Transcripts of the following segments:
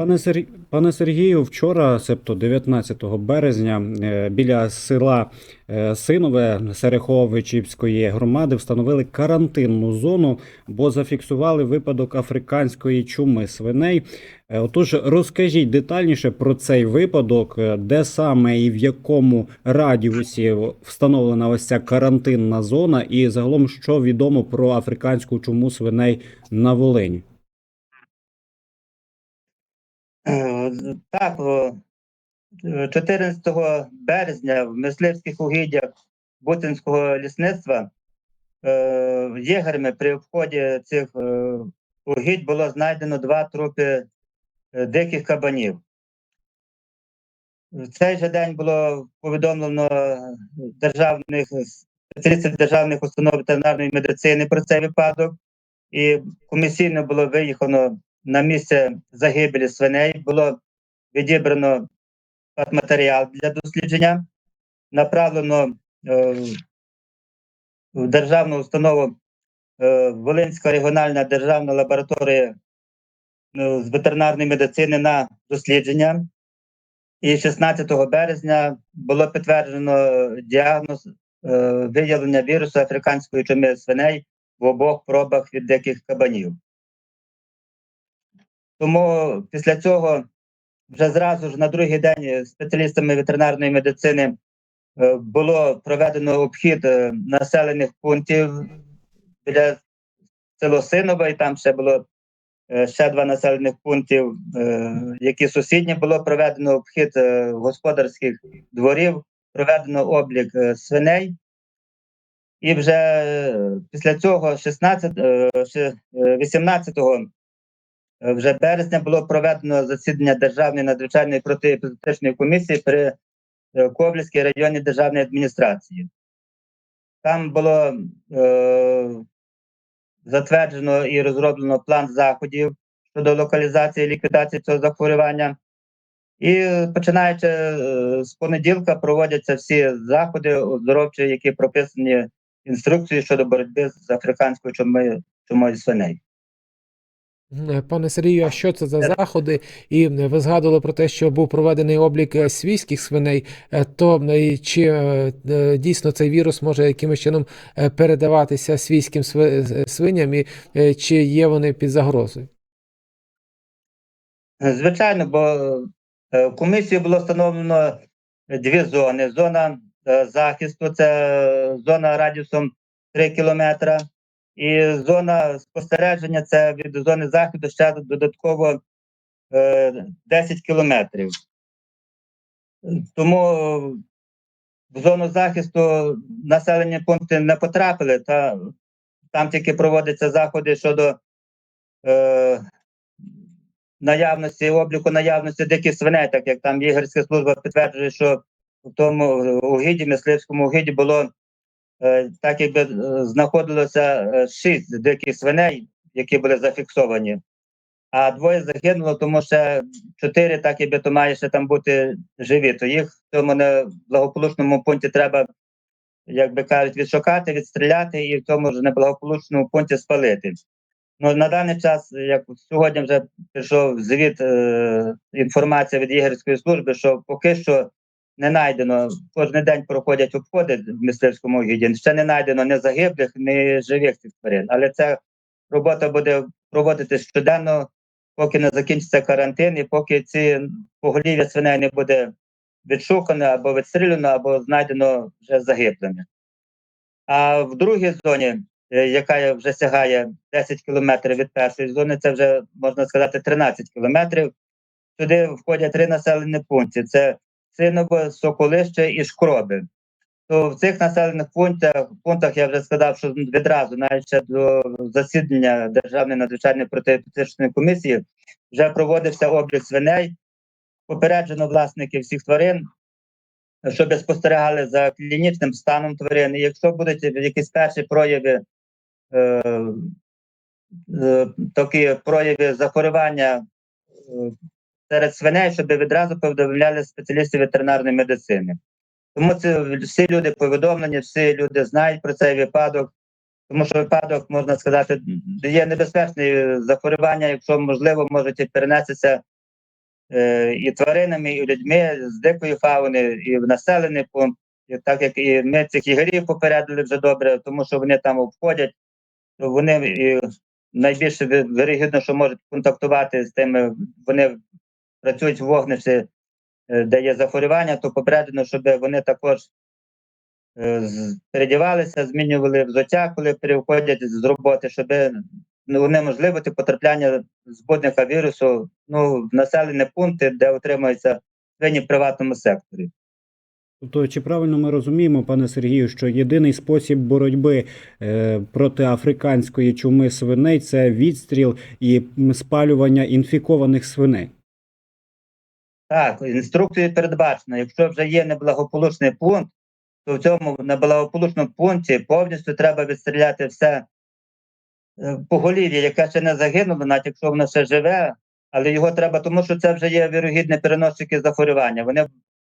Пане Сер... Пане Сергію, вчора, себто 19 березня, е, біля села е, Синове Сереховичівської громади встановили карантинну зону, бо зафіксували випадок африканської чуми свиней. Е, Отож, розкажіть детальніше про цей випадок, де саме і в якому радіусі встановлена ось ця карантинна зона, і загалом що відомо про африканську чуму свиней на Волині. Е, Так, е, 14 березня в мисливських угіддях Бутинського лісництва е, єгерами при обході цих е, угідь було знайдено два трупи е, диких кабанів. В цей же день було повідомлено державних спеціалістів державних установ ветеринарної медицини про цей випадок, і комісійно було виїхано на місце загибелі свиней було відібрано матеріал для дослідження, направлено е, в державну установу е, Волинська регіональна державна лабораторія е, з ветеринарної медицини на дослідження. І 16 березня було підтверджено діагноз виявлення вірусу африканської чуми свиней в обох пробах від диких кабанів. Тому після цього вже зразу ж на другий день спеціалістами ветеринарної медицини е, було проведено обхід е, населених пунктів біля село Синове, і там ще було е, ще два населених пунктів, які сусідні. Було проведено обхід господарських дворів, проведено облік свиней. І вже після цього 16, е, е, 18 Е, вже березня було проведено засідання Державної надзвичайної протиепізотичної комісії при е, Ковлівській районній державній адміністрації. Там було е, затверджено і розроблено план заходів щодо локалізації і ліквідації цього захворювання. І починаючи е, з понеділка проводяться всі заходи оздоровчі, які прописані інструкцією щодо боротьби з африканською чумою, чумою свиней. Е, Пане Сергію, а що це за заходи? І е, ви згадували про те, що був проведений облік е, свійських свиней. То чи дійсно цей вірус може якимось чином передаватися свійським свиням, і чи є вони під загрозою? Звичайно, бо в комісії було встановлено дві зони. Зона захисту це зона радіусом 3 кілометра, і зона спостереження це від зони захисту ще додатково е, 10 кілометрів. Тому в зону захисту населені пункти не потрапили, та там тільки проводяться заходи щодо е, наявності, обліку наявності диких свиней, так як там єгерська служба підтверджує, що в тому угіді, мисливському угіді було так, якби е, знаходилося е, шість диких свиней, які були зафіксовані, а двоє загинуло, тому що чотири, так якби то має ще там бути живі. То їх в цьому неблагополучному пункті треба, як би кажуть, відшукати, відстріляти і в тому ж неблагополучному пункті спалити. Ну, на даний час, як сьогодні вже пішов звіт е, інформація від єгерської служби, що поки що не знайдено, кожен день проходять обходи в мисливському гіді, ще не знайдено ні загиблих, ні живих цих тварин. Але ця робота буде проводитися щоденно, поки не закінчиться карантин, і поки ці поголів'я свиней не буде відшукано або відстріляно, або знайдено вже загиблими. А в другій зоні е, яка вже сягає 10 кілометрів від першої зони, це вже можна сказати 13 кілометрів. Туди входять три населені пункти: це Синово, Соколище і Шкроби. То в цих населених пунктах, пунктах я вже сказав, що відразу, навіть ще до засідання Державної надзвичайної протиепідемічної комісії, вже проводився облік свиней. Попереджено власників всіх тварин, щоб спостерігали за клінічним станом тварин. І якщо будуть якісь перші прояви, е, е, такі прояви захворювання е, серед свиней, щоб відразу повідомляли спеціалістів ветеринарної медицини. Тому це всі люди повідомлені, всі люди знають про цей випадок, тому що випадок, можна сказати, є небезпечне захворювання, якщо можливо, можуть перенестися е, і тваринами, і людьми з дикої фауни, і в населений пункт. І так як і ми цих ігорів попередили вже добре, тому що вони там обходять, то вони і найбільше ви- вирогідно, що можуть контактувати з тими, вони працюють в вогнищі, е, де є захворювання, то попереджено, щоб вони також е, передівалися, змінювали взуття, коли переходять з роботи, щоб ну, унеможливити потрапляння збудника вірусу ну, в населені пункти, де отримуються свині в приватному секторі. Тобто, чи правильно ми розуміємо, пане Сергію, що єдиний спосіб боротьби е, проти африканської чуми свиней це відстріл і спалювання інфікованих свиней? Так, інструкцією передбачено, якщо вже є неблагополучний пункт, то в цьому неблагополучному пункті повністю треба відстріляти все е, поголів'я, яке ще не загинуло, навіть якщо воно ще живе, але його треба, тому що це вже є вірогідні переносчики захворювання. Вони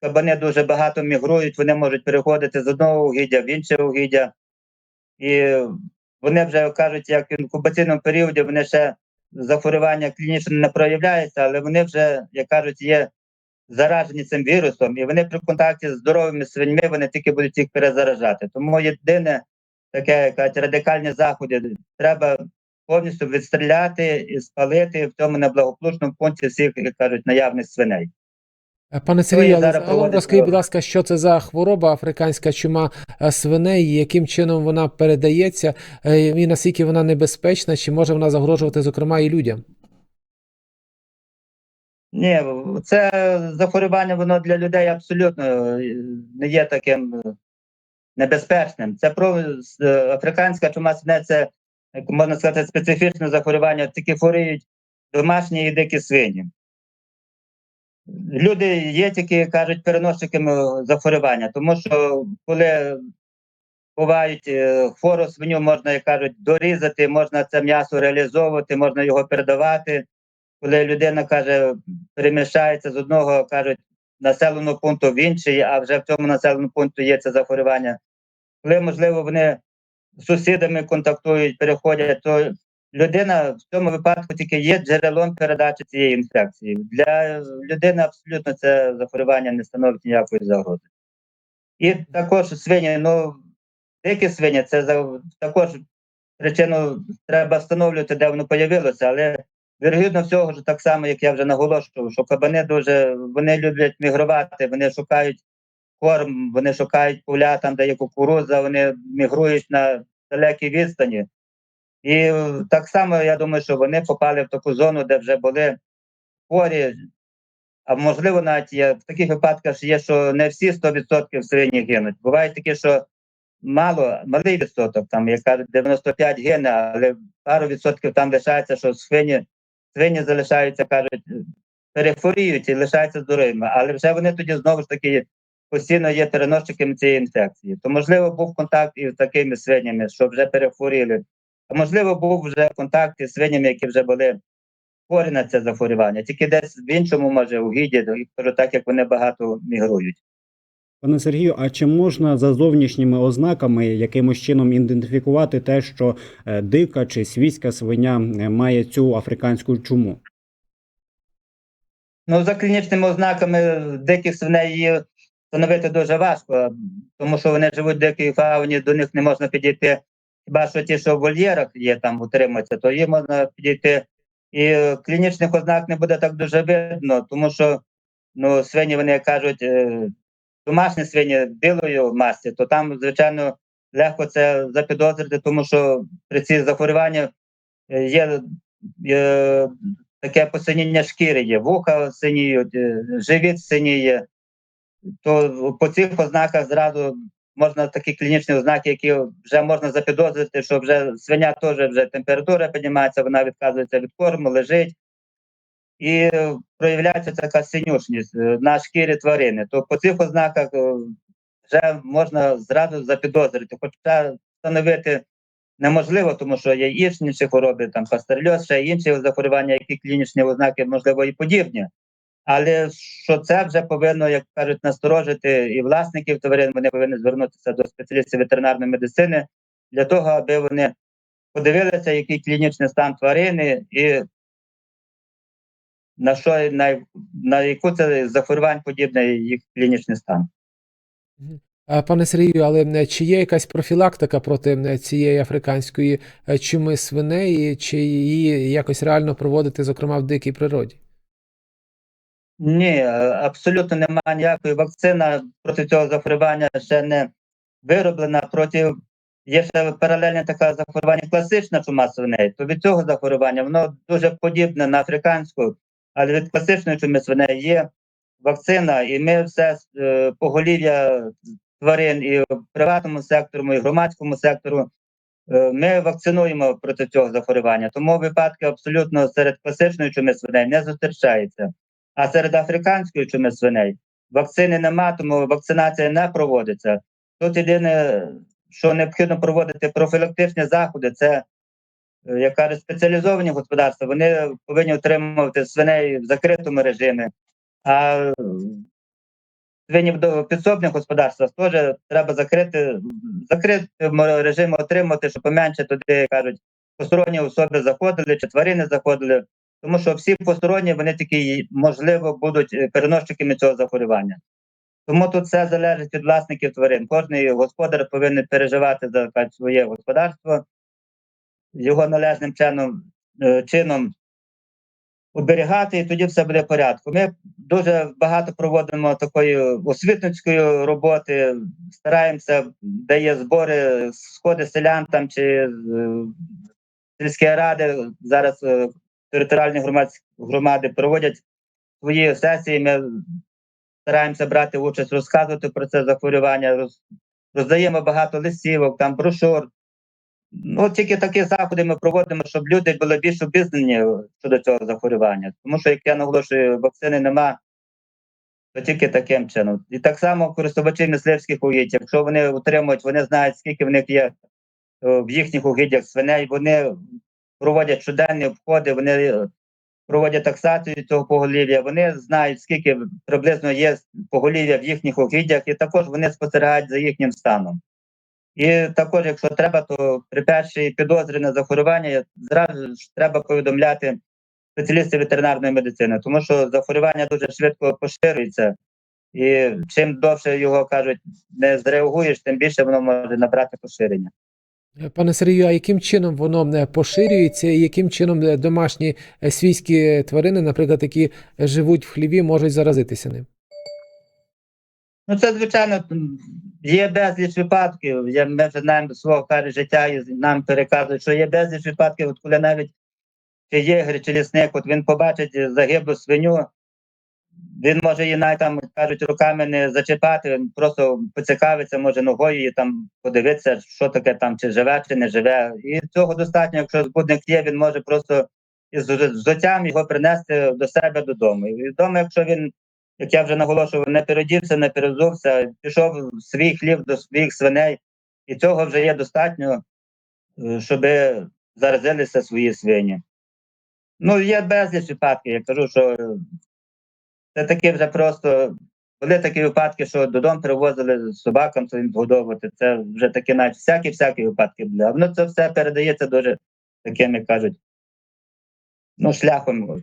кабани дуже багато мігрують, вони можуть переходити з одного угіддя в інше угіддя. І вони вже кажуть, як в інкубаційному періоді вони ще захворювання клінічно не проявляється, але вони вже, як кажуть, є заражені цим вірусом, і вони при контакті з здоровими свиньми вони тільки будуть їх перезаражати. Тому єдине таке кажуть, радикальні заходи треба повністю відстріляти і спалити в цьому неблагополучному пункті всіх, як кажуть, наявних свиней. Е, Пане Сергію, розкажіть, будь ласка, що це за хвороба африканська чума е, свиней, яким чином вона передається, е, і наскільки вона небезпечна, чи може вона загрожувати, зокрема, і людям? Ні, це захворювання, воно для людей абсолютно е, не є таким е, небезпечним. Це про е, африканська чума свиней, це як можна сказати, специфічне захворювання, тільки хворіють домашні і дикі свині. Люди є тільки, кажуть, переносчиками захворювання, тому що коли бувають хвору свиню, можна, як кажуть, дорізати, можна це м'ясо реалізовувати, можна його передавати. Коли людина каже, переміщається з одного, кажуть, населеного пункту в інший, а вже в цьому населеному пункту є це захворювання. Коли, можливо, вони з сусідами контактують, переходять, то людина в цьому випадку тільки є джерелом передачі цієї інфекції. Для людини абсолютно це захворювання не становить ніякої загрози. І також свині, ну, дикі свині, це також причину треба встановлювати, де воно появилося, але вірогідно всього ж так само, як я вже наголошував, що кабани дуже вони люблять мігрувати, вони шукають корм, вони шукають поля там, де є кукурудза, вони мігрують на далекій відстані. І так само я думаю, що вони попали в таку зону, де вже були хворі. А можливо, навіть є в таких випадках є, що не всі 100% свині гинуть. Буває таке, що мало, малий відсоток, там, як кажуть, 95 гине, але пару відсотків там лишається, що свині, свині залишаються, кажуть, перехворіють і лишаються здоровими. Але вже вони тоді знову ж таки постійно є переносчиками цієї інфекції. То, можливо, був контакт із такими свинями, що вже перехворіли. А можливо, був вже контакт із свинями, які вже були хворі на це захворювання, тільки десь в іншому, може, угідді, і кажу, так як вони багато мігрують. Пане Сергію, а чи можна за зовнішніми ознаками якимось чином ідентифікувати те, що е, дика чи свійська свиня е, має цю африканську чуму? Ну, за клінічними ознаками диких свиней її встановити дуже важко, тому що вони живуть в дикій фауні, до них не можна підійти. Хіба що ті, що в вольєрах є там утримуються, то їм можна підійти. І клінічних ознак не буде так дуже видно, тому що ну, свині, вони кажуть, е, домашні свині білої масті, то там, звичайно, легко це запідозрити, тому що при цій захворюванні е, є, е, таке посиніння шкіри є, вуха синіють, е, живіт синіє. То по цих ознаках зразу можна такі клінічні ознаки, які вже можна запідозрити, що вже свиня теж вже температура піднімається, вона відказується від корму, лежить. І проявляється така синюшність е, на шкірі тварини. То по цих ознаках е, вже можна зразу запідозрити, хоча встановити неможливо, тому що є інші хвороби, там пастерльоз, ще інші захворювання, які клінічні ознаки, можливо, і подібні. Але що це вже повинно, як кажуть, насторожити і власників тварин, вони повинні звернутися до спеціалістів ветеринарної медицини для того, аби вони подивилися, який клінічний стан тварини і на що най, на яку це захворювань подібне їх клінічний стан. Пане Сергію, але чи є якась профілактика проти цієї африканської е, чуми свиней, чи її якось реально проводити, зокрема в дикій природі? Ні, е, абсолютно немає ніякої вакцина проти цього захворювання ще не вироблена. Проти є ще паралельне таке захворювання класична чума свиней. То від цього захворювання воно дуже подібне на африканську, але від класичної чуми свиней є вакцина, і ми все е, поголів'я тварин і в приватному сектору, і в громадському сектору. е, Ми вакцинуємо проти цього захворювання, тому випадки абсолютно серед класичної чуми свиней не зустрічаються. А серед африканської чуми свиней вакцини нема, тому вакцинація не проводиться. Тут єдине, що необхідно проводити профілактичні заходи, це як кажуть, спеціалізовані господарства. Вони повинні отримувати свиней в закритому режимі. А е, свині до- підсобних господарствах теж треба закрити закритому режимі отримати, щоб поменше туди кажуть, посторонні особи заходили чи тварини заходили. Тому що всі посторонні вони тільки можливо будуть е, переносчиками цього захворювання. Тому тут все залежить від власників тварин. Кожний господар повинен переживати за своє господарство, його належним чином, е, чином оберігати, і тоді все буде в порядку. Ми дуже багато проводимо такої освітницької роботи, стараємося, де є збори, сходи селян там чи е, сільські ради зараз. е, територіальні громадські громади проводять свої сесії. Ми стараємося брати участь, розказувати про це захворювання, роздаємо багато листівок, там брошур. Ну, тільки такі заходи ми проводимо, щоб люди були більш обізнані щодо цього захворювання. Тому що, як я наголошую, вакцини нема, то тільки таким чином. І так само користувачі мисливських угідь, якщо вони утримують, вони знають, скільки в них є е, в їхніх угіддях свиней, вони проводять щоденні обходи, вони проводять таксацію цього поголів'я, вони знають, скільки приблизно є поголів'я в їхніх угіддях, і також вони спостерігають за їхнім станом. І також, якщо треба, то при першій підозрі на захворювання зразу ж треба повідомляти спеціалістів ветеринарної медицини, тому що захворювання дуже швидко поширюється, і чим довше його кажуть, не зреагуєш, тим більше воно може набрати поширення. Пане Сергію, а яким чином воно е, поширюється, і яким чином е, домашні е, свійські тварини, наприклад, які живуть в хліві, можуть заразитися ним? Ну, це звичайно є безліч випадків. Я ми вже знаємо свого каже життя і нам переказують, що є безліч випадків, от коли навіть чи єгер, чи лісник, от він побачить загиблу свиню, він може її навіть там кажуть руками не зачіпати, він просто поцікавиться, може ногою її там подивитися, що таке там, чи живе, чи не живе. І цього достатньо, якщо збудник є, він може просто із взуттям його принести до себе додому. І вдома, якщо він як я вже наголошував, не передівся, не перезувся, пішов свій хлів до своїх свиней, і цього вже є достатньо, е, щоб заразилися свої свині. Ну, є безліч випадків. Я кажу, що е, це такі вже просто були такі випадки, що додому привозили собакам своїм годовувати. Це вже такі навіть всякі-всякі випадки були. Воно це все передається дуже таким, як кажуть, ну, шляхом.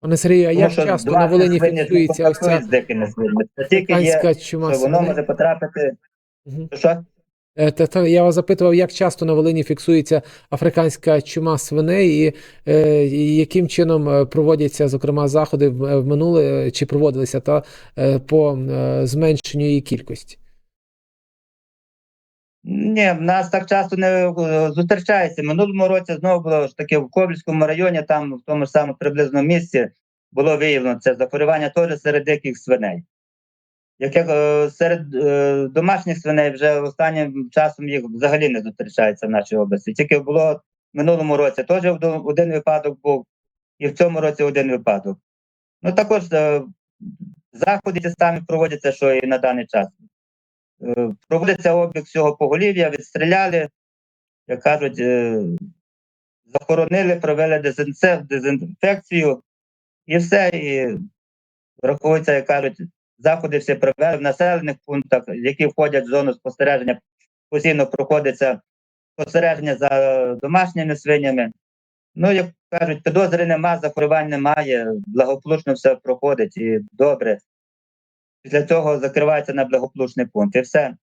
Пане Сергію, а як що часто на Волині фіксується ось ця африканська чума воно може потрапити. Мгм. Що? Та, та я вас запитував, як часто на Волині фіксується африканська чума свиней, і, е, і яким чином е, проводяться, зокрема, заходи в, минуле, чи проводилися та по зменшенню її кількості? Ні, в нас так часто не е, зустрічається. Минулому році знову було ж таке в Ковальському районі, там в тому ж самому приблизно місці було виявлено це захворювання теж серед диких свиней. Яке серед е, домашніх свиней вже останнім часом їх взагалі не зустрічається в нашій області. Тільки було в минулому році теж один випадок був, і в цьому році один випадок. Ну також е, заходи ті самі проводяться, що і на даний час. Е, Проводиться облік всього поголів'я, відстріляли, як кажуть, е, захоронили, провели дезінфекцію і все. І рахується, як кажуть, заходи всі провели в населених пунктах, які входять в зону спостереження. Постійно проходиться спостереження за домашніми свинями. Ну, як кажуть, підозри нема, захворювань немає, благополучно все проходить і добре. Після цього закривається на благополучний пункт і все.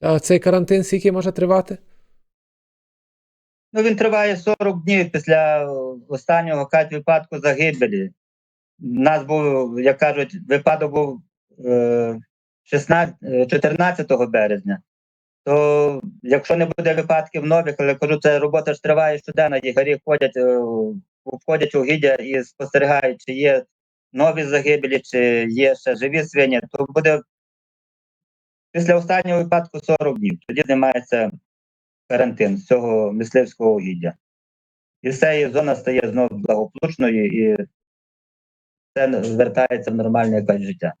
А цей карантин скільки може тривати? Ну, він триває 40 днів після останнього кажуть, випадку загибелі. У нас був, як кажуть, випадок був е, 16, е, 14 березня. То якщо не буде випадків нових, але кажу, це робота ж триває щоденно, єгарі ходять, е, входять у гіддя і спостерігають, чи є нові загибелі, чи є ще живі свині, то буде після останнього випадку 40 днів. Тоді знімається карантин з цього мисливського угіддя. І все, і зона стає знову благополучною, і все звертається в нормальне якесь життя.